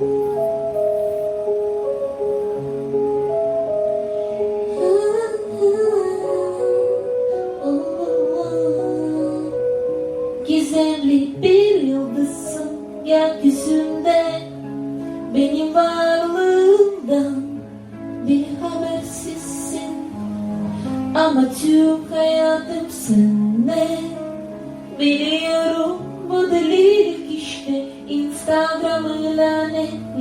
Gizemli bir yıldızsın gökyüzünde. Benim varlığımdan bir habersizsin. Ama tüm hayatımsın ne? Biliyorum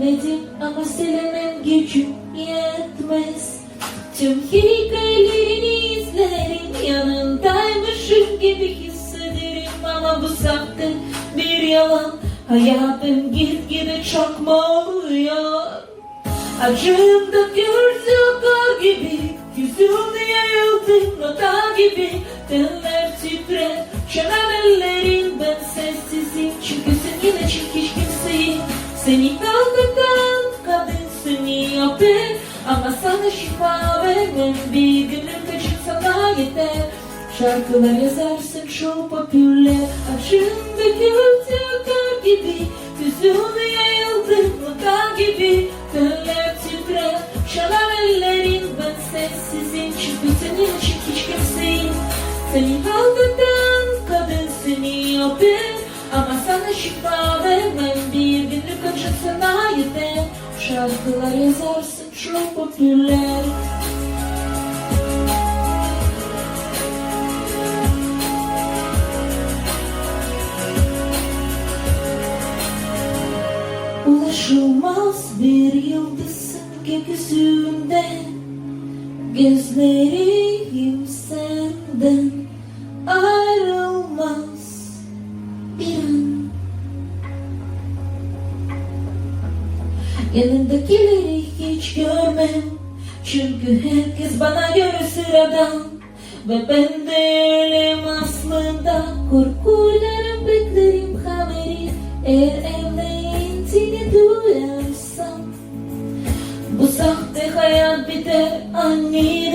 lanetledim Ama silemem gücüm yetmez. Tüm hikayelerini izlerim Yanındaymışım gibi hissederim. Ama bu sahte bir yalan Hayatım gitgide çakmalıyor Acımda göz yakar gibi Yüzüm yayıldı nota gibi. Teller titrer Çanan ellerin ben sessizim. Çünkü sen yine çekiş kimseyim. Seni kaldırdan yapın Ama sana şifa vermem. Bir günlük acım sana yeter. Şarkılar yazarsın çok popüler. Acımda göz yakar gibi. Yüzüm yayıldı nota gibi. Teller titrer Çalar ellerin. Ben sessizim Çünkü senin için hiç kimseyim. Seni aldatan kadın seni yapın Ama sana şifa vermem. Bir günlük acı sana yeter Şarkılar yazarsın çok popüler. Ulaşılmaz bir yıldızsın gökyüzünde. Gözlerim senden. Ayrılmaz Yanındakileri hiç görmem. Çünkü herkes bana göre sıradan Ve ben de öyleyim aslında. Korkuyla beklerim haberi Eğer evlendiğini duyarsam. Bu sahte hayat biter aniden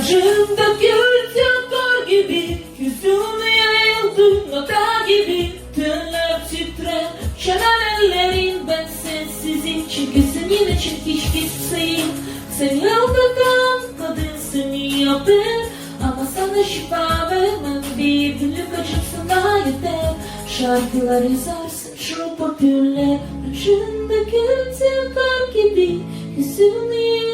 Acımda göz yakar gibi Yüzüme yayıldı nota gibi. Tınlar titrer Şanan ellerin ben sensizim. Çünkü senin için hiç kimseyim Seni aldatan kadınsın yapın Ama sana şifa vermem Bir günlük acım sana yeter. Şarkılar yazarsın çok popüler. Ucunda göz yakar gibi Yüzüme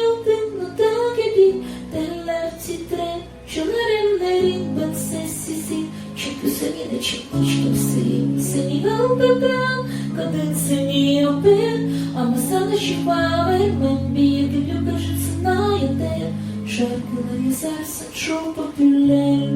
Çünkü senin için hiç kimseyim Seni aldatan kadın seni yapın Ama sana şifa vermem Bir günlük acısına yeter Şarkılar yazarsın çok popüler